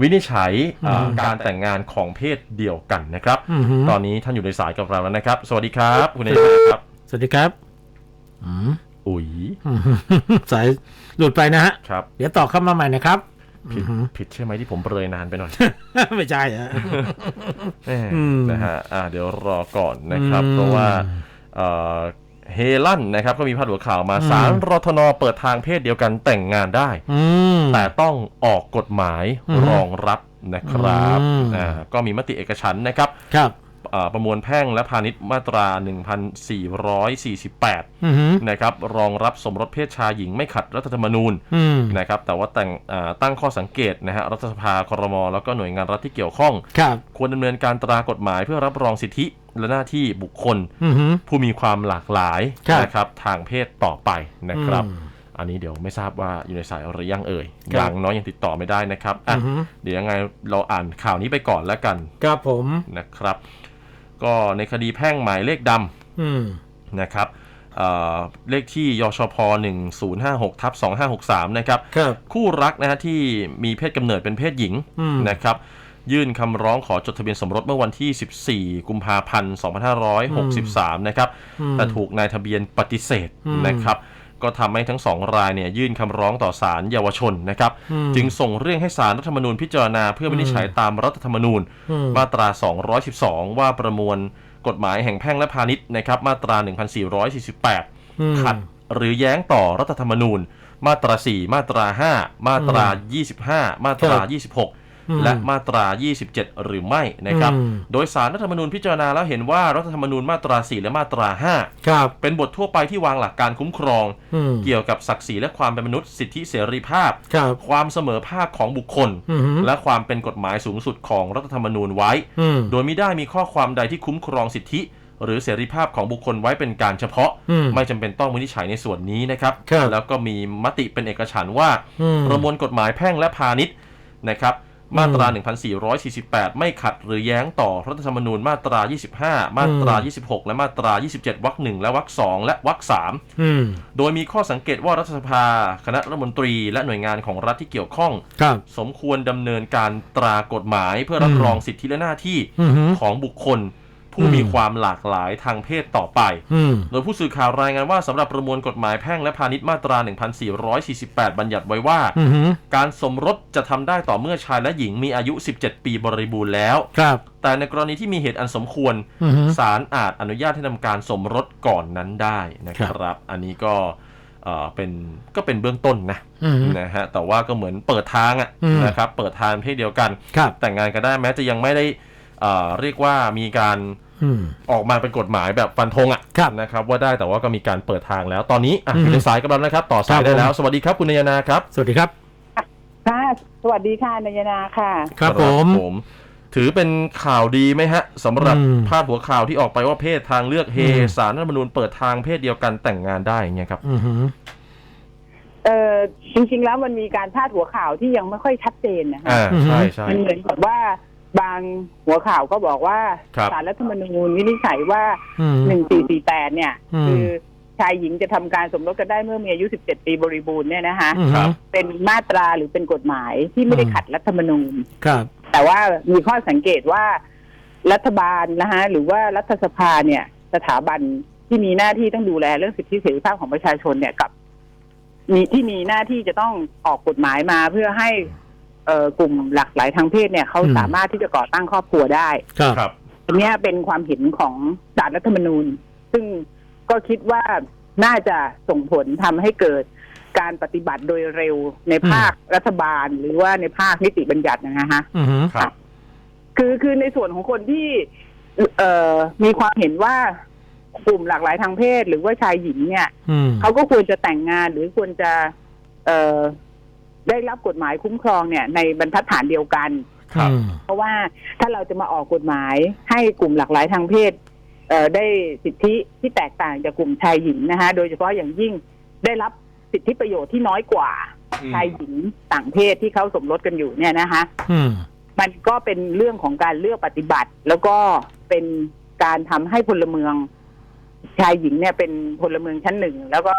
วินิจฉัยอ่าอืมการแต่งงานของเพศเดียวกันนะครับอือหือตอนนี้ท่านอยู่ในสายกับเราแล้วนะครับ สวัสดีครับ คุณนายนาครับ สวัสดีครับอืมอุ๋ยอืมสายหลุดไปนะฮะครับเดี๋ยวต่อเข้ามาใหม่นะครับผิดอือหือผิดใช่ไหมที่ผมเปรยนานไปหน่อย ไม่ใช่ฮะแหมอืมนะฮะอ่าเดี๋ยวรอก่อนนะครับอืมเพราะว่า เอ่อเฮลั่นนะครับก็มีพาดหัวข่าวมาอืมสารรทนเปิดทางเพศเดียวกันแต่งงานได้อืมแต่ต้องออกกฎหมายอืมรองรับนะครับอืมอ่าก็มีมติเอกฉันท์นะครับครับอ่าประมวลแพ่งและพาณิชย์มาตรา 1448อือหือนะครับ รองรับสมรสเพศชายหญิงไม่ขัดรัฐธรรมนูญอืมนะครับ แต่ว่าแต่งอ่าตั้งข้อสังเกตนะฮะ รัฐสภาครม แล้วก็หน่วยงานรัฐที่เกี่ยวข้องครับควรดำเนินการตรากฎหมายเพื่อรับรองสิทธิ และหน้าที่บุคคลอือหือผู้มีความหลากหลายครับนะครับทางเพศต่อไปนะครับอืมอันนี้เดี๋ยวไม่ทราบว่าอยู่ในสายหรือยังเอ่ยครับยังน้อยยังติดต่อไม่ได้นะครับอะอือหือเดี๋ยวยังไงเราอ่านข่าวนี้ไปก่อนแล้วกันครับผมนะครับ ก็ในคดีแพ่งหมายเลขดอืมำนะครับเอ่อเลขที่ยชพ 1056ทับ2563 นะครับครับ คู่รักนะฮะที่มีเพศกำเนิดเป็นเพศหญิงอืมนะครับ ยื่นคำร้องขอจดทะเบียนสมรสเมื่อวันที่ 14 กุมภาพันธ์ 2563 นะครับอืมแต่ถูกนายทะเบียนปฏิเสธอืมนะครับก็ทำให้ทั้งสองรายเนี่ยยื่นคำร้องต่อศาลเยาวชนนะครับอืมจึงส่งเรื่องให้ศาลรัฐธรรมนูญพิจารณาเพื่อวินิจฉัยตามรัฐธรรมนูญอืมมาตรา 212 ว่าประมวลกฎหมายแห่งแพ่งและพาณิชย์นะครับมาตรา 1448อืมขัดหรือแย้งต่อรัฐธรรมนูญ มาตรา 4 มาตรา 5 มาตรา 25 มาตราครับอืม26 และมาตรา 27 หรือไม่นะครับอืมโดยสารรัฐธรรมนูญพิจารณาแล้วเห็นว่ารัฐธรรมนูญมาตรา 4 และมาตราครับ5เป็นบททั่วไปที่วางหลักการคุ้มครองอืมเกี่ยวกับศักดิ์ศรีและความเป็นมนุษย์สิทธิเสรีภาพครับความเสมอภาคของบุคคลอือหือและความเป็นกฎหมายสูงสุดของรัฐธรรมนูญไว้อืมโดยไม่ได้มีข้อความใดที่คุ้มครองสิทธิหรือเสรีภาพของบุคคลไว้เป็นการเฉพาะอืมไม่จำเป็นต้องวินิจฉัยในส่วนนี้นะครับครับแล้วก็มีมติเป็นเอกฉันท์ว่าอืมประมวลกฎหมายแพ่งและพาณิชย์นะครับ มาตรา 1448 ไม่ขัดหรือแย้งต่อรัฐธรรมนูญมาตรา 25 มาตรา 26 และมาตรา 27 วรรคหนึ่งและวรรคสองและวรรคสามอืมโดยมีข้อสังเกตว่ารัฐสภา คณะรัฐมนตรี และหน่วยงานของรัฐที่เกี่ยวข้องครับสมควรดำเนินการตรากฎหมายเพื่อรับอืมรองสิทธิและหน้าที่อือหือของบุคคล ผู้อืมมีความหลากหลายทางเพศต่อไปอืมโดยผู้สื่อข่าวรายงานว่าสำหรับประมวลกฎหมายแพ่งและพาณิชย์มาตรา 1448 บัญญัติไว้ว่าอือหือการสมรสจะทำได้ต่อเมื่อชายและหญิงมีอายุ 17 ปีบริบูรณ์แล้ว ครับ แต่ในกรณีที่มีเหตุอันสมควรอือหือศาลอาจอนุญาตให้ทำการสมรสก่อนนั้นได้นะคครัรับ อันนี้ก็เอ่อเป็นก็เป็นเบื้องต้นนะอือหือนะฮะแต่ว่าก็เหมือนเปิดทางอะอืมนะครับเปิดทางเพศเดียวกันครับแต่งงานกันได้แม้จะยังไม่ได้เอ่อเรียกว่ามีการ อืมออกมาเป็นกฎหมายแบบฟันธงอะครับนะครับว่าได้แต่ว่าก็มีการเปิดทางแล้วตอนนี้อะอืมอยู่ในสายกับเรานะครับ ต่อสายครับได้แล้วผมสวัสดีครับคุณนายนาครับ สวัสดีครับค่ะสวัสดีค่ะนายนาค่ะ ครับผมผม ถือเป็นข่าวดีไหมฮะสำหรับอืมพาดหัวข่าวที่ออกไปว่าเพศทางเลือกเฮอืมสารรัฐธรรมนูญเปิดทางเพศเดียวกันแต่งงานได้อย่างเงี้ยครับอือหือเอ่อจริง ๆ แล้วมันมีการพาดหัวข่าวที่ยังไม่ค่อยชัดเจนนะคะอ่าอือฮึใช่ใช่มันเหมือนกับว่า บางหัวข่าวก็บอกว่าครับสารรัฐธรรมนูญวินิจฉัยว่า อืม 1448 เนี่ย อืม คือชายหญิงจะทำการสมรสกันได้เมื่อมีอายุ 17 ปีบริบูรณ์เนี่ยนะคะ อือหือเป็นมาตราหรือเป็นกฎหมายที่ไม่ได้อืมขัดรัฐธรรมนูญ ครับ แต่ว่ามีข้อสังเกตว่ารัฐบาลนะคะหรือว่ารัฐสภาเนี่ย สถาบันที่มีหน้าที่ต้องดูแลเรื่องสิทธิเสรีภาพของประชาชนเนี่ยกับ มีที่มีหน้าที่จะต้องออกกฎหมายมาเพื่อให้ เอ่อกลุ่มหลากหลายทางเพศเนี่ยเขาอืม สามารถที่จะก่อตั้งครอบครัวได้ครับ ครับ อันเนี้ยเป็นความเห็นของศาลรัฐธรรมนูญ ซึ่งก็คิดว่าน่าจะส่งผลทำให้เกิดการปฏิบัติโดยเร็วในภาครัฐบาล หรือว่าในภาคนิติบัญญัตินะฮะอือหือครับ คือคือในส่วนของคนที่เอ่อมีความเห็นว่ากลุ่มหลากหลายทางเพศ หรือว่าชายหญิงเนี่ย อืม เขาก็ควรจะแต่งงานหรือควรจะ เอ่อ ได้รับกฎหมายคุ้มครองเนี่ยในบรรทัดฐานเดียวกัน ครับอืมเพราะว่าถ้าเราจะมาออกกฎหมายให้กลุ่มหลากหลายทางเพศเอ่อได้สิทธิที่แตกต่างจากกลุ่มชายหญิงนะคะโดยเฉพาะอย่างยิ่งได้รับสิทธิประโยชน์ที่น้อยกว่าอืมชายหญิงต่างเพศที่เขาสมรสกันอยู่เนี่ยนะคะ อืม มันก็เป็นเรื่องของการเลือกปฏิบัติ แล้วก็เป็นการทำให้พลเมือง ชายหญิงเนี่ยเป็นพลเมืองชั้นหนึ่ง แล้วก็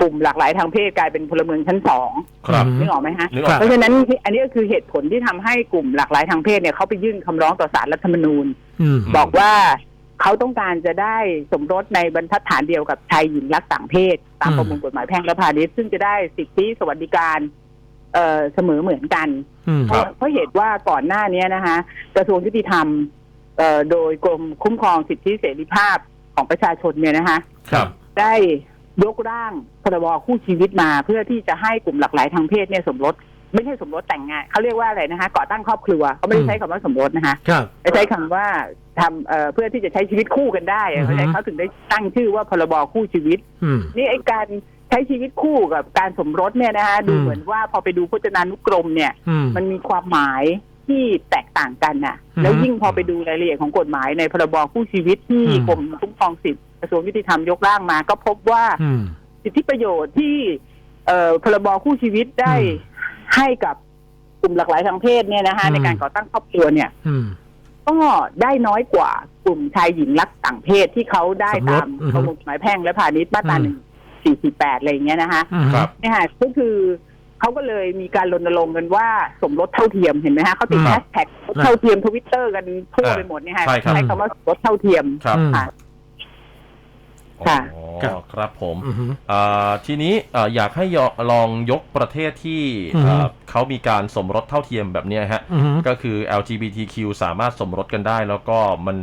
กลุ่มหลากหลายทางเพศกลายเป็นพลเมืองชั้นสองครับอืมนึกออกไหมฮะนึกออก เพราะฉะนั้นอันนี้ก็คือเหตุผลที่ทำให้กลุ่มหลากหลายทางเพศเนี่ยเขาไปยื่นคำร้องต่อศาลรัฐธรรมนูญ อืม บอกว่าเขาต้องการจะได้สมรสในบรรทัดฐานเดียวกับชายหญิงรักต่างเพศ ตามอืม ประมวลกฎหมายแพ่งและพาณิชย์ซึ่งจะได้สิทธิสวัสดิการ เอ่อเสมอเหมือนกัน อืม เพราะเพราะเหตุว่าก่อนหน้านี้นะคะกระทรวงยุติธรรมเอ่อโดยกรมคุ้มครองสิทธิเสรีภาพของประชาชนเนี่ยนะคะ ครับ ได้ ยกร่างพรบคู่ชีวิตมาเพื่อที่จะให้กลุ่มหลากหลายทางเพศเนี่ยสมรสไม่ใช่สมรสแต่งงานเขาเรียกว่าอะไรนะคะก่อตั้งครอบครัวเขาไม่ได้ใช้คำว่าสมรสนะคะครับใช้คำว่าทำเอ่อเพื่อที่จะใช้ชีวิตคู่กันได้อะอือฮึเขาใช้เขาถึงได้ตั้งชื่อว่าพรบคู่ชีวิตอืมนี่ไอการใช้ชีวิตคู่กับการสมรสเนี่ยนะคะดูอืมเหมือนว่าพอไปดูพจนานุกรมเนี่ยอืมมันมีความหมายที่แตกต่างกันน่ะอือฮึแล้วยิ่งพอไปดูรายละเอียดของกฎหมายในพรบคู่ชีวิตที่อืมกรมคุ้มครองสิทธิ กระทรวงยุติธรรมยกร่างมา ก็พบว่าอืม สิทธิประโยชน์ที่เอ่อพรบคู่ชีวิตได้อืมให้กับกลุ่มหลากหลายทางเพศเนี่ยนะคะอืม ในการก่อตั้งครอบครัวเนี่ย อืม ก็ได้น้อยกว่ากลุ่มชายหญิงรักต่างเพศที่เขาได้สมรสตามอือฮึประมวลกฎหมายแพ่งและพาณิชย์มาตราอืม หนึ่งสี่สี่แปดอะไรอย่างเงี้ยนะคะ อืม ครับ เนี่ยค่ะก็คือเขาก็เลยมีการรณรงค์กันว่าสมรสเท่าเทียมเห็นไหมฮะเขาติดอืมแฮชแท็กสมรสเท่าเทียมทวิตเตอร์กันทั่วอ่าไปหมดเนี่ยค่ะใช่ครับ ใช้คำว่าสมรสเท่าเทียมครับอืม ค่ะ อ๋อครับครับผมอืมอ่าทีนี้อ่าอยากให้ยอลองยกประเทศที่อือฮึ อ่าเขามีการสมรสเท่าเทียมแบบเนี้ยฮะ อืมก็คือ LGBTQ สามารถสมรสกันได้ แล้วก็มัน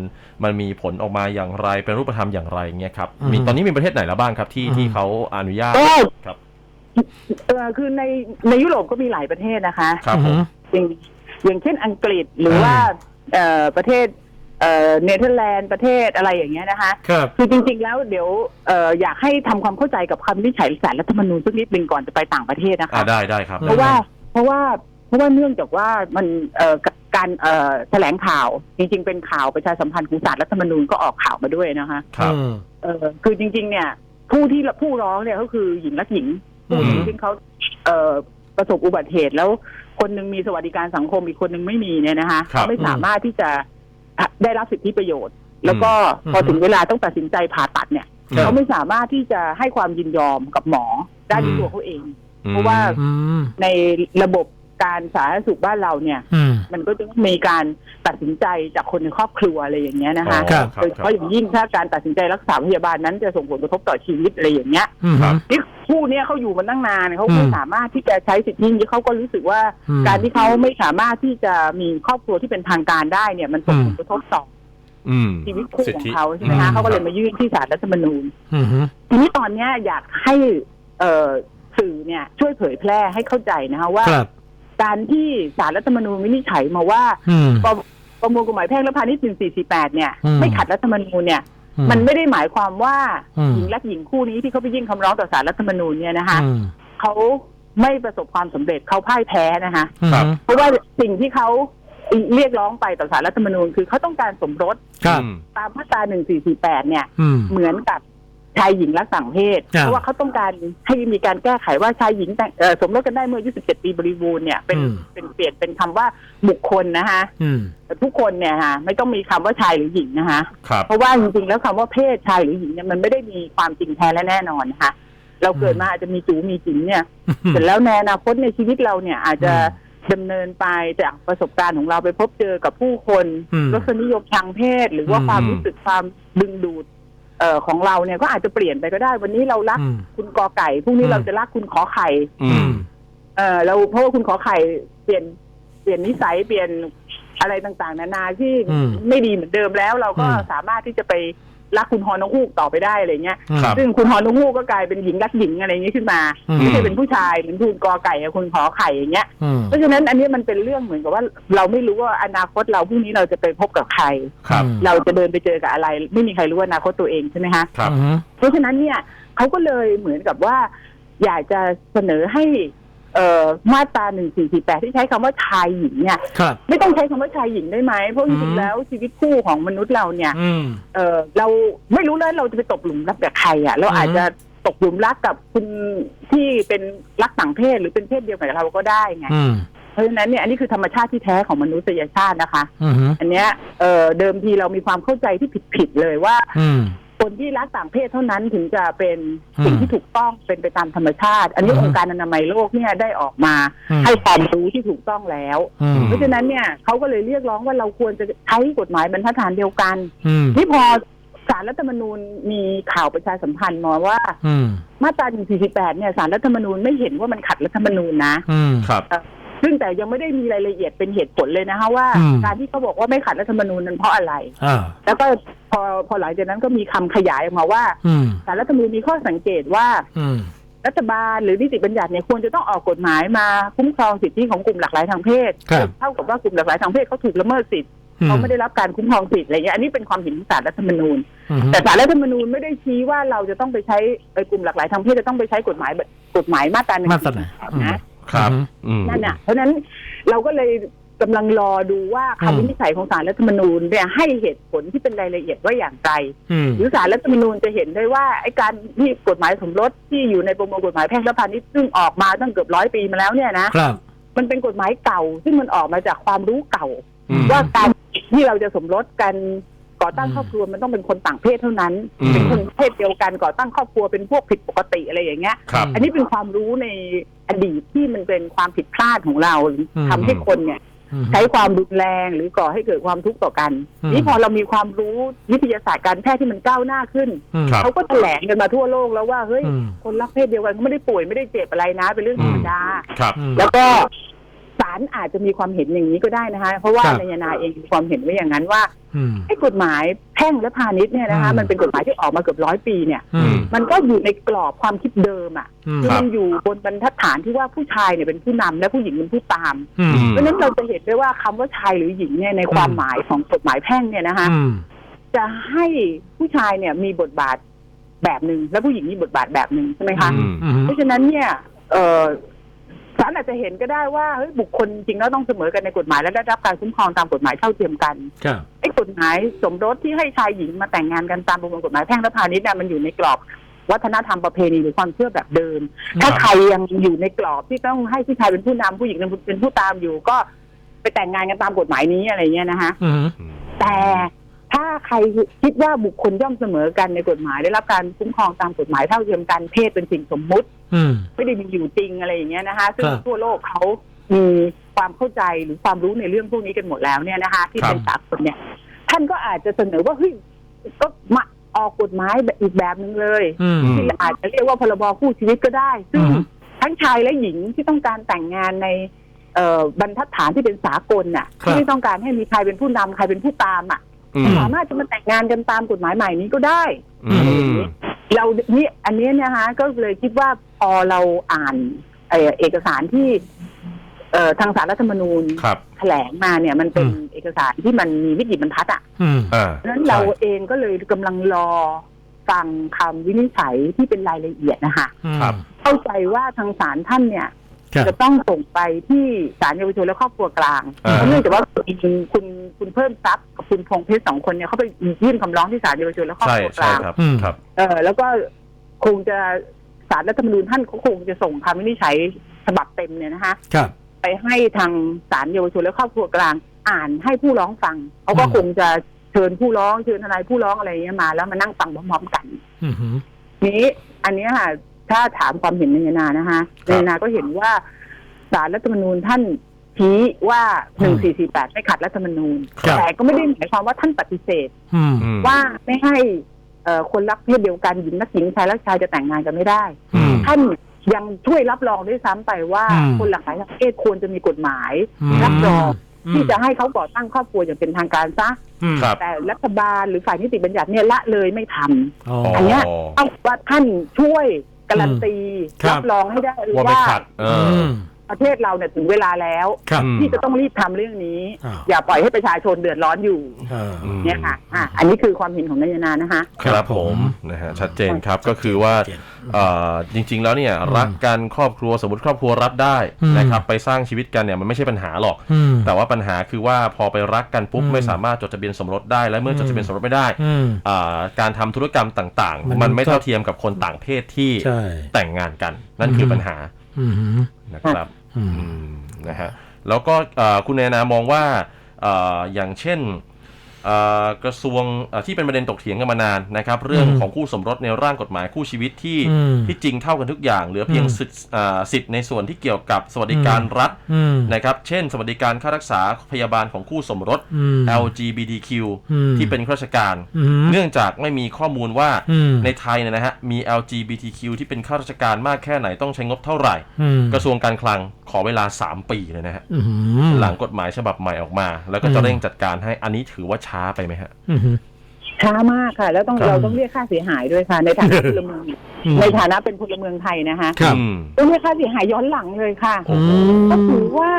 มันมีผลออกมาอย่างไร เป็นรูปธรรมอย่างไรเงี้ยครับอือฮึมีตอนนี้มีประเทศไหนแล้วบ้างครับที่อือฮึที่เขาอนุญาตก็ ครับเออคือในในยุโรปก็มีหลายประเทศนะคะ ครับผมอย่างอย่างเช่นอังกฤษหรือว่าเอ่อประเทศ เอ่อเนเธอร์แลนด์ประเทศอะไรอย่างเงี้ยนะคะ ครับ คือจริงๆแล้วเดี๋ยวเอ่ออยากให้ทำความเข้าใจกับคำวินิจฉัยสารรัฐธรรมนูญสักนิดหนึ่งก่อนจะไปต่างประเทศนะคะ อ่าได้ได้ครับเพราะว่าเพราะว่าเพราะว่าเนื่องจากว่ามันเอ่อการเอ่อแถลงข่าวจริงๆ เป็นข่าวประชาสัมพันธ์ของศาลรัฐธรรมนูญก็ออกข่าวมาด้วยนะคะครับอืมเอ่อคือจริง ๆ เนี่ย ผู้ที่ผู้ร้องเนี่ยก็คือหญิงและหญิงผู้หญิงอืม ที่เขาเอ่อประสบอุบัติเหตุแล้วคนหนึ่งมีสวัสดิการสังคมอีกคนหนึ่งไม่มีเนี่ยนะคะครับเขาไม่สามารถที่จะ ได้รับสิทธิประโยชน์ แล้วก็อืมพอถึงเวลาต้องตัดสินใจผ่าตัดเนี่ยครับ เขาไม่สามารถที่จะให้ความยินยอมกับหมอได้ด้วยตัวเขาเอง เพราะว่า อืม ในระบบ การสาธารณสุขบ้านเราเนี่ย อืม มันก็จะมีการตัดสินใจจากคนในครอบครัวอะไรอย่างเงี้ยนะคะอ๋อครับครับ โดยเฉพาะอย่างยิ่งถ้าการตัดสินใจรักษาพยาบาลนั้นจะส่งผลกระทบต่อชีวิตอะไรอย่างเงี้ย อืมครับที่ผู้เนี้ยเขาอยู่มาตั้งนานเขาไม่อืมสามารถที่จะใช้สิทธินี้เขาก็รู้สึกว่า อืมการที่เขาไม่สามารถที่จะมีครอบครัวที่เป็นทางการได้เนี่ย มันส่งอืม ผลกระทบต่ออืม ชีวิตคู่สิทของธิเขาใช่ไหมอืคะมเขาก็เลยมายื่นที่ศาลรัฐธรรมนูญอืม ทีนี้ตอนเนี้ยอยากให้เอ่อสื่อเนี่ยช่วยเผยแพร่ให้เข้าใจนะคะว่า ครับ การที่ศาลรัฐธรรมนูญวินิจฉัยมาว่า อืม ประประมวลกฎหมายแพ่งและพาณิชย์1448 เนี่ย อืม ไม่ขัดรัฐธรรมนูญเนี่ยอืมันไม่ได้หมายความว่าอืม หญิงและหญิงคู่นี้ที่เขาไปยื่นคำร้องต่อศาลรัฐธรรมนูญเนี่ยนะคะอืมเขาไม่ประสบความสำเร็จเขาพ่ายแพ้นะคะ อืมครับ เพราะว่าสิ่งที่เขาเรียกร้องไปต่อศาลรัฐธรรมนูญคือเขาต้องการสมรสครับ อืม ตามมาตรา1448 เนี่ย อืม เหมือนกับ ชายหญิงรักต่างเพศ ครับ เพราะว่าเขาต้องการให้มีการแก้ไขว่าชายหญิงแต่งเอ่อสมรสกันได้เมื่ออายุ17ปีบริบูรณ์เนี่ยเป็นอืม เป็นเปลี่ยนเป็นคำว่าบุคคลนะคะอืม ทุกคนเนี่ยฮะไม่ต้องมีคำว่าชายหรือหญิงนะคะ ครับ เพราะว่าจริงๆแล้วคำว่าเพศชายหรือหญิงเนี่ยมันไม่ได้มีความจริงแท้และแน่นอนนะคะเราเกิดมาอาจจะมีจูมีจิ๋งเนี่ย เสร็จแล้วในอนาคตในชีวิตเราเนี่ยอาจจะดำเนินไปจากประสบการณ์ของเราไปพบเจอกับผู้คนอืมรสนิยมทางเพศ หรือว่าอืม ความรู้สึกความดึงดูดเอ่อของเราเนี่ยก็อาจจะเปลี่ยนไปก็ได้ วันนี้เรารักอืม คุณกอไก่พรุ่งนี้อืม เราจะรักคุณขอไข่ อืม เออเราเพราะว่าคุณขอไข่เปลี่ยนเปลี่ยนนิสัยเปลี่ยนอะไรต่างๆ นานาที่อืมไม่ดีเหมือนเดิมแล้ว เราก็อืม สามารถที่จะไป รักคุณฮอนกฮูกต่อไปได้อะไรเงี้ยอืมครับซึ่งคุณฮอนกฮูกก็กลายเป็นหญิงรักหญิงอะไรอย่างนี้ขึ้นมา อืม ไม่ใช่เป็นผู้ชายเหมือนคุณกอไก่กับคุณขอไข่อย่างเงี้ย อืมเพราะฉะนั้นอันนี้มันเป็นเรื่องเหมือนกับว่าเราไม่รู้ว่าอนาคตเราพรุ่งนี้เราจะไปพบกับใคร ครับ เราจะเดินไปเจอกับอะไร ไม่มีใครรู้ว่าอนาคตตัวเองใช่ไหมคะครับ อืม เพราะฉะนั้นเนี่ยเขาก็เลยเหมือนกับว่า อยากจะเสนอให้ เอ่อมาตราหนึ่งสี่สี่แปดที่ใช้คำว่าชายหญิงเนี่ย ครับ ไม่ต้องใช้คำว่าชายหญิงได้ไหมเพราะจอืริงมๆแล้วชีวิตคู่ของมนุษย์เราเนี่ย อืม เออเราไม่รู้เลยเราจะไปตกหลุมรักกับใครอะเราอืมอาจจะตกหลุมรักกับคุณที่เป็นรักต่างเพศหรือเป็นเพศเดียวกับเราก็ได้ไงอืมเพราะฉะนั้นเนี่ยอันนี้คือธรรมชาติที่แท้ของมนุษยชาตินะคะ อืมอันเนี้ยเออเดิมทีเรามีความเข้าใจที่ผิดๆเลยว่า อืม คนที่รักต่างเพศเท่านั้นถึงจะเป็นสิ่งอืมที่ถูกต้องเป็นไปตามธรรมชาติ อันนี้อืมองค์การอนามัยโลกเนี่ยได้ออกมาอืมให้ความรู้ที่ถูกต้องแล้วอืมเพราะฉะนั้นเนี่ยเขาก็เลยเรียกร้องว่าเราควรจะใช้กฎหมายบรรทัดฐานเดียวกันอืมนี่พอสารรัฐธรรมนูญมีข่าวประชาสัมพันธ์มาว่าอืมมาตรา148เนี่ยสารรัฐธรรมนูญไม่เห็นว่ามันขัดรัฐธรรมนูญนะอืมครับ ซึ่งแต่ยังไม่ได้มีรายละเอียดเป็นเหตุผลเลยนะคะว่า อืม การที่เขาบอกว่าไม่ขัดรัฐธรรมนูญนั้นเพราะอะไร อ่าแล้วก็พอพอหลังจากนั้นก็มีคำขยายออกมาว่าอืมสารรัฐธรรมนูญมีข้อสังเกตว่า อืม รัฐบาลหรือนิติบัญญัติเนี่ยควรจะต้องออกกฎหมายมาคุ้มครองสิทธิของกลุ่มหลากหลายทางเพศครับ เท่ากับว่ากลุ่มหลากหลายทางเพศเขาถูกละเมิดสิทธิเขาไม่ได้รับการคุ้มครองสิทธิอะไรเงี้ยอันนี้เป็นความเห็นของศาลรัฐธรรมนูญ อืมแต่ศาลรัฐธรรมนูญไม่ได้ชี้ว่าเราจะต้องไปใช้ไอ้กลุ่มหลากหลายทางเพศจะต้องไปใช้กฎหมายแบบกฎหมายมาตราหนึ่งมาตราไหนอืมนะ ครับอืมนั่นน่ะ เพราะฉะนั้นเราก็เลยกำลังรอดูว่าอืม คำวินิจฉัยของศาลรัฐธรรมนูญเนี่ยให้เหตุผลที่เป็นรายละเอียดว่าอย่างไร อืม หรือศาลรัฐธรรมนูญจะเห็นได้ว่าไอ้การที่กฎหมายสมรสที่อยู่ในประมวลกฎหมายแพ่งและพาณิชย์ซึ่งออกมาตั้งเกือบร้อยปีมาแล้วเนี่ยนะครับ มันเป็นกฎหมายเก่า ซึ่งมันออกมาจากความรู้เก่า อืม ว่าการที่เราจะสมรสกัน ก่อตั้งอืมครอบครัวมันต้องเป็นคนต่างเพศเท่านั้น อืม เป็นคนเพศเดียวกันก่อตั้งครอบครัวเป็นพวกผิดปกติอะไรอย่างเงี้ย ครับ อันนี้เป็นความรู้ในอดีตที่มันเป็นความผิดพลาดของเราหรืออืมทำให้คนเนี่ย อืม ใช้ความรุนแรงหรือก่อให้เกิดความทุกข์ต่อกัน อืม นี่พอเรามีความรู้วิทยาศาสตร์การแพทย์ที่มันก้าวหน้าขึ้น อืม ครับ เขาก็แถลงกันมาทั่วโลกแล้วว่าเฮ้ยอืม คนรักเพศเดียวกันเขาไม่ได้ป่วยไม่ได้เจ็บอะไรนะ เป็นเรื่องธรรมดา ครับ อืม แล้วก็ศา ลอาจจะมีความเห็นอย่างนี้ก็ได้นะคะ เพราะว่าครับนายนาเองมีความเห็นไว้อย่างนั้นว่าอืมไอ้กฎหมายแพ่งและพาณิชย์เนี่ยนะคะอืม มันเป็นกฎหมายที่ออกมาเกือบร้อยปีเนี่ย อืม มันก็อยู่ในกรอบความคิดเดิมอะอืม คือครับมันอยู่บนบรรทัดฐานที่ว่าผู้ชายเนี่ยเป็นผู้นำและผู้หญิงเป็นผู้ตาม อืม เพราะฉะนั้นเราจะเห็นได้ว่าคำว่าชายหรือหญิงเนี่ยในความอืม หมายของกฎหมายแพ่งเนี่ยนะคะ อืม จะให้ผู้ชายเนี่ยมีบทบาทแบบหนึ่งและผู้หญิงมีบทบาทแบบหนึ่งใช่ไหมคะ อืมอืมเพราะฉะนั้นเนี่ยเออศาลอาจจะเห็นก็ได้ว่าเฮ้ยบุคคลจริงๆแล้วต้องเสมอกันในกฎหมาย และได้รับการคุ้มครองตามกฎหมายเท่าเทียมกันครับไอ้กฎหมายสมรสที่ให้ชายหญิงมาแต่งงานกันตามประมวลกฎหมายแพ่งและพาณิชย์เนี่ยมันอยู่ในกรอบวัฒนธรรมประเพณีหรือความเชื่อแบบเดิม ถ้าใครยังอยู่ในกรอบที่ต้องให้ผู้ชายเป็นผู้นำผู้หญิงเป็นผู้ตามอยู่ก็ไปแต่งงานกันตามกฎหมายนี้อะไรเงี้ยนะคะอืมแต่ ถ้าใครคิดว่าบุคคลย่อมเสมอกันในกฎหมาย ได้รับการคุ้มครองตามกฎหมายเท่าเทียมกันเพศเป็นสิ่งสมมุติอืมไม่ได้มีอยู่จริงอะไรอย่างเงี้ยนะคะซึ่งครับทั่วโลกเขามีความเข้าใจหรือความรู้ในเรื่องพวกนี้กันหมดแล้วเนี่ยนะคะ ที่ครับเป็นสากลเนี่ย ท่านก็อาจจะเสนอว่าเฮ้ยก็มาออกกฎหมายแบบอีกแบบหนึ่งเลยอืมอืมที่อาจจะเรียกว่าพรบคู่ชีวิตก็ได้ ซึ่งอืมทั้งชายและหญิงที่ต้องการแต่งงานในเอ่อบรรทัดฐานที่เป็นสากลน่ะครับที่ไม่ต้องการให้มีใครเป็นผู้นำใครเป็นผู้ตามอะ อืม สามารถจะมาแต่งงานกันตามกฎหมายใหม่นี้ก็ได้ อืม เรานี่อันนี้เนยนะคะก็เลยคิดว่าพอเราอ่านเอ่อเอกสารที่ เอ่อทางสารรัฐธรรมนูญครับ แถลงมาเนี่ย มันเป็นอืม เอกสารที่มันมีวิกฤตบรรทัดอะอืม อ่า เพราะฉะนั้นเราเองก็เลยกำลังรอฟังคำวินิจฉัยที่เป็นรายละเอียดนะคะ ครับ เข้าใจว่าทางศาลท่านเนี่ยครับ จะต้องส่งไปที่ศาลเยาวชนและครอบครัวกลางอ่าเพราะเนื่องจากว่าคุณคุณคุณเพิ่มทรัพย์กับคุณพงเพชรสองคนเนี่ยเขาไปยื่นคำร้องที่ศาลเยาวชนและครอบใช่ครัวกใช่ลางครับอืมครับเออแล้วก็คงจะสารรัฐธรรมนูญท่านก็คงจะส่งคำวินิจฉัยฉบับเต็มเนี่ยนะคะครับไปให้ทางศาลเยาวชนและครอบครัวกลาง อ่านให้ผู้ร้องฟังเขาก็อืมคงจะเชิญผู้ร้องเชิญทนายผู้ร้องอะไรเงี้ยมา แล้วมานั่งฟังพร้อมๆกันอืมนี้อันเนี้ยค่ะ ถ้าถามความเห็นในยนานะคะครัในบยนาก็เห็นว่าสารรัฐธรรมนูญท่านชี้ว่าหนึ่งสี่สี่แปดไม่ขัดรัฐธรรมนูญ ครับ แต่ก็ไม่ได้หมายความว่าท่านปฏิเสธ อืมอืมว่าไม่ให้เอ่อคนรักเพศเดียวกันหญิงรักหญิงชายรักชายจะแต่งงานกันไม่ได้ อืม ท่านยังช่วยรับรองด้วยซ้ำไปว่าอืม คนหลากหลายทางเพศควรจะมีกฎหมายอืมรับรองอืมที่จะให้เขาก่อตั้งครอบครัวอย่างเป็นทางการซะ อืมครับ แต่รัฐบาลหรือฝ่ายนิติบัญญัติเนี่ยละเลยไม่ทำ อ๋ออั นเนี้ย เอาว่าท่านช่วย การันตีครับ รับรองให้ได้ว่าไม่ว่าขัด เออือม ประเทศเราเนี่ยถึงเวลาแล้วครับอืมที่จะต้องรีบทำเรื่องนี้ อ่า อย่าปล่อยให้ประชาชนเดือดร้อนอยู่เอออืม เนี่ยค่ะอะ อันนี้คือความเห็นของนายนานะคะ ครับผมนะฮะชัดเจนครับก็คือว่าเอ่อจริง ๆ แล้วเนี่ยรักกันครอบครัวสมมติครอบครัวรับได้อืม นะครับไปสร้างชีวิตกันเนี่ยมันไม่ใช่ปัญหาหรอก อืม แต่ว่าปัญหาคือว่าพอไปรักกันปุ๊บอืมไม่สามารถจดทะเบียนสมรสได้ และเมื่อจดทะเบียนสมรสไม่ได้อืมอ่าการทำธุรกรรมต่างมันๆ มันไม่เท่าเทียมกับคนต่างเพศที่ใช่แต่งงานกัน นั่นคือปัญหาอืมนะครับอืมอืม นะฮะแล้วก็คุณแนนามองว่าอย่างเช่น กระทรวงเอ่อที่เป็นประเด็นตกเถียงกันมานานนะครับ เรื่องอืมของคู่สมรสในร่างกฎหมายคู่ชีวิตที่อืมที่จริงเท่ากันทุกอย่างเหลือเพียงอืมสิทธิ์อ่าสิทธิ์ในส่วนที่เกี่ยวกับสวัสดิการรัฐอืมนะครับ เช่น สวัสดิการค่ารักษาพยาบาลของคู่สมรสอืม LGBTQ อืมที่เป็นข้าราชการอืมเนื่องจากไม่มีข้อมูลว่าอืมในไทยเนี่ยนะฮะมี LGBTQ ที่เป็นข้าราชการมากแค่ไหนต้องใช้งบเท่าไหร่อืมกระทรวงการคลังขอเวลา 3 ปีเลยนะฮะอืมหลังกฎหมายฉบับใหม่ออกมา แล้วก็อืจะมเร่งจัดการให้อันนี้ถือว่าช้าไปไหมฮะอืมช้ามากค่ะ แล้วต้องครับ เราต้องเรียกค่าเสียหายด้วยค่ะ ในฐานะพลเมืองอืมในฐานะเป็นพลเมืองไทยนะคะครับอืม ต้องเรียกค่าเสียหายย้อนหลังเลยค่ะโอ้โหก็ถือว่า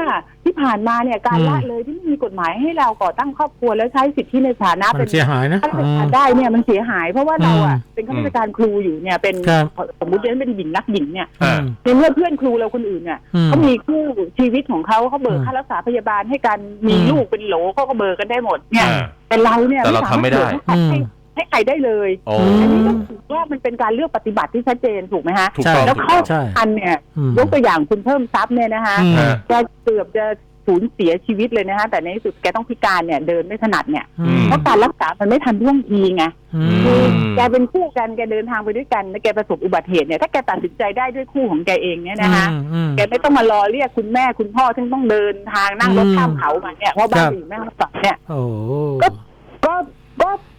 ที่ผ่านมาเนี่ยการอืมละเลยที่ไม่มีกฎหมายให้เราก่อตั้งครอบครัวแล้วใช้สิทธิในฐานะมัเป็นนเสียหายนะข้าราชอืการมได้เนี่ยมันเสียหาย เพราะว่าเราอะอืมเป็นข้าราชการครูอยู่เนี่ยเป็นครับ สมมติเรียนเป็นหญิงนักหญิงเนี่ยอ่า ในเมื่อเพื่อนครูเราคนอื่นเนี่ยอืม เขามีคู่ชีวิตของเขาเขาเบิกอืมค่ารักษาพยาบาลให้กันมีอืม ลูกเป็นโหลเขาก็เบิกกันได้หมดเนี่ย อ่าแต่เราเนี่ยแต่เราทำไม่ได้ สามารถเบิกให้ให้ใครได้เลยโอ้อันนี้ก็ถือว่ามันเป็นการเลือกปฏิบัติที่ชัดเจนถูกไหมฮะ ถูกต้องแล้วถูกข้อต้องใช่ อันเนี่ย อืม ยกตัวอย่างคุณเพิ่มทรัพย์เนี่ยนะคะอืม ฮะ แกเกือบจะ สูญเสียชีวิตเลยนะคะแต่ในที่สุดแกต้องพิการเนี่ยเดินไม่ถนัดเนี่ยอืม เพราะการรักษามันไม่ทันท่วงทีไงอืคือมแกเป็นคู่กันแกเดินทางไปด้วยกันแล้วแกประสบอุบัติเหตุเนี่ยถ้าแกตัดสินใจได้ด้วยคู่ของแกเองเนี่ยนะคะ อืม แกไม่ต้องมารอเรียกคุณแม่คุณพ่อซึ่งต้องเดินทางนั่งรถอืมข้ามเขามาเนี่ยเพราะบ้านครับ อยู่แม่ฮ่องสอนเนี่ย โอ้ ก็ก็ก็แ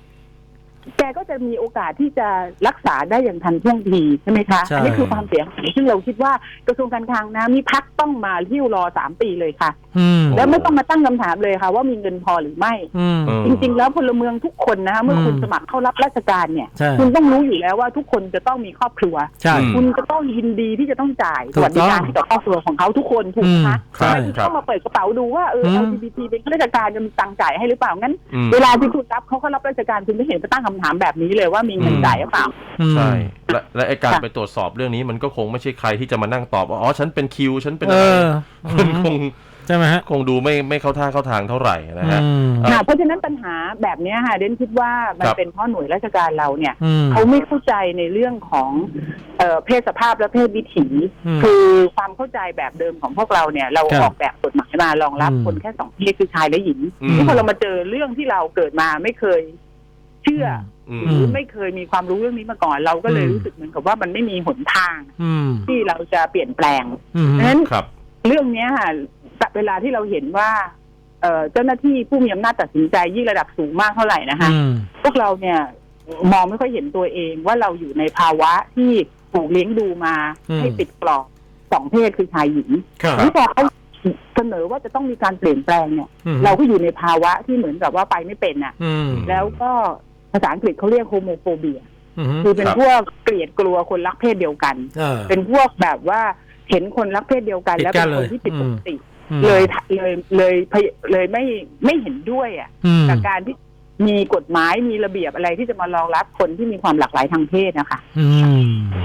กก็จะมีโอกาสที่จะรักษาได้อย่างทันท่วงทีใช่ไหมคะใช่ อันี้คือความเสียหายซึ่งเราคิดว่ากระทรวงการคลังนะมีพักต้องมาที่รอสามปีเลยค่ะ อืมแล้วไม่ต้องมาตั้งคำถามเลยค่ะ ว่ามีเงินพอหรือไม่ อืมเออจริงๆ แล้วพลเมืองทุกคนนะคะเมื่อคุณอืมสมัครเข้ารับราชการเนี่ย ใช่ คุณต้องรู้อยู่แล้วว่าทุกคนจะต้องมีครอบครัว ใช่ อืม คุณจะต้องยินดีที่จะต้องจ่ายถูสกวัสดิการต้องให้กับครอบครัวของเขาทุกคนถูกไหมคะอืมใช่ทำไมคุณต้องมาเปิดกระเป๋าดูว่าเออ อืม LGBT เป็นข้าราชการจะมีตังค์จ่ายให้หรือเปล่างั้น อืม เวลาที่คุณรับเขาเขารับราชการคุณไม่เห็นจะตั้งคำถามแบบนี้เลยว่ามีเงินอืมจ่ายหรือเปล่าอืมใช่และและไอการค่ะ ไปตรวจสอบเรื่องนี้มันก็คงไม่ใช่ใครที่จะมานั่งตอบว่าอ๋อฉันเป็นคิวฉันเป็นเออะไรอมันคงใช่ไหมฮะ คงดูไม่ไม่เข้าท่าเข้าทางเท่าไหร่นะฮะ อืม เอ่อค่ะเพราะฉะนั้นปัญหาแบบเนี้ยค่ะเดนคิดว่ามันครับ เป็นเพราะหน่วยราชการเราเนี่ย อืม เขาไม่เข้าใจในเรื่องของเอ่อเพศสภาพและเพศวิถี อืมคือความเข้าใจแบบเดิมของพวกเราเนี่ย เราครับออกแบบกฎหมายมารองรับอืมคนแค่สองเพศคือชายและหญิงอืมที่พอเรามาเจอเรื่องที่เราเกิดมาไม่เคย เชื่ออืม หรือไม่เคยมีความรู้เรื่องนี้มาก่อน เราก็เลยอืมรู้สึกเหมือนกับว่ามันไม่มีหนทางอืมที่เราจะเปลี่ยนแปลง อืมเพราะฉะนั้น ครับ เรื่องเนี้ยค่ะแต่เวลาที่เราเห็นว่า เอ่อเจ้าหน้าที่ผู้มีอำนาจตัดสินใจยิ่งระดับสูงมากเท่าไหร่นะคะ อืม พวกเราเนี่ยมองไม่ค่อยเห็นตัวเองว่าเราอยู่ในภาวะที่ถูกเลี้ยงดูมาอืม ให้ติดกรอบสองเพศคือชายหญิงครับ นี่พอเขาเสนอว่าจะต้องมีการเปลี่ยนแปลงเนี่ย อืมเราก็อยู่ในภาวะที่เหมือนกับว่าไปไม่เป็นอะ อืม แล้วก็ ภาษาอังกฤษเขาเรียกโฮโมโฟเบียอืมคือเป็นครับพวกเกลียดกลัวคนรักเพศเดียวกันเออเป็นพวกแบบว่าเห็นคนรักเพศเดียวกันผิดแล้วกัเป็นนเลคยนที่ผิดปกติอืมเลยเลยเลยเลยเลยไม่ไม่เห็นด้วยอะอืมกับการที่มีกฎหมายมีระเบียบอะไรที่จะมารองรับคนที่มีความหลากหลายทางเพศนะคะอืมอื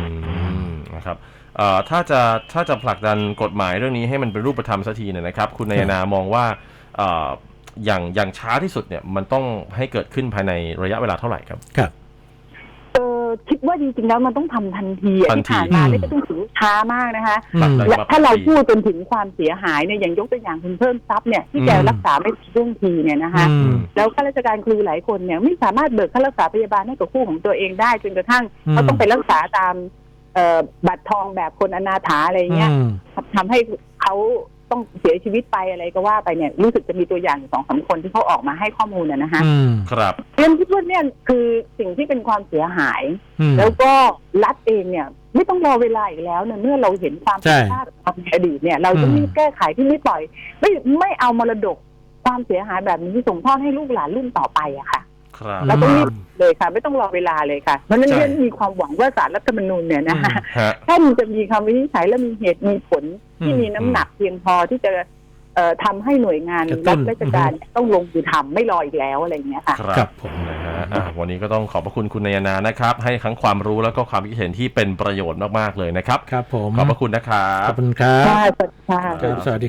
มนะครับเอ่อถ้าจะถ้าจะผลักดันกฎหมายเรื่องนี้ให้มันเป็นรูปธรรมสักทีเนี่ยนะครับ คุณนายนามองว่าเอ่ออย่างอย่างช้าที่สุดเนี่ยมันต้องให้เกิดขึ้นภายในระยะเวลาเท่าไหร่ครับ ครับ เออคิดว่าจริงๆแล้วมันต้องทำทันทีอะทันที่ที ผ่านมาอืม เนี่ยก็ต้องถือว่าช้ามากนะคะอืมได้และครับถ้าเราปีพูดจนถึงความเสียหายเนี่ยอย่างยกตัวอย่างคุณเพิ่มทรัพย์เนี่ยที่แกอืม รักษาไม่รุ่งทีเนี่ยนะคะ อืม แล้วข้าราชการครูหลายคนเนี่ยไม่สามารถเบิกค่ารักษาพยาบาลให้กับคู่ของตัวเองได้จนกระทั่งอืม เขาต้องไปรักษาตามเอ่อบัตรทองแบบคนอนาถาอะไรเงี้ยอืม ทำให้เขา ต้องเสียชีวิตไปอะไรก็ว่าไปเนี่ยรู้สึกจะมีตัวอย่างอยู่สองสามคนที่เขาออกมาให้ข้อมูลนะนะคะอืมครับ เรียนคิดว่าเนี่ยคือสิ่งที่เป็นความเสียหาย อืม แล้วก็รัฐเองเนี่ย ไม่ต้องรอเวลาอีกแล้วเนี่ยเมื่อเราเห็นความใช่ผิดพลาดของในอดีตเนี่ย เราจะอืม รีบแก้ไขที่ไม่ปล่อย ไม่ไม่เอามรดกความเสียหายแบบนี้ส่งทอดให้ลูกหลานรุ่นต่อไปอะค่ะ ครับเราต้องรีบเลยค่ะ ไม่ต้องรอเวลาเลยค่ะ เพราะฉะนั้นใช่ เรื่องมีความหวังว่าศาลรัฐธรรมนูญเนี่ยนะคะฮะท่านจะมีคำวินิจฉัยและมีเหตุมีผลที่อืมมีน้ำหนักเพียงพอที่จะเอ่อทำให้หน่วยงานกระตุ้รัฐน ราชการต้องลงมือทำไม่รออีกแล้วอะไรอย่างเงี้ยค่ะ ครับครับผมนะฮะอะวันนี้ก็ต้องขอบพระคุณคุณนายนานะครับ ให้ทั้งความรู้แล้วก็ความคิดเห็นที่เป็นประโยชน์มากๆเลยนะครับ ครับผมขอบพระคุณนะครับ ขอบคุณครับ ค่ะสวัสดีค่ะ ครับสวัสดี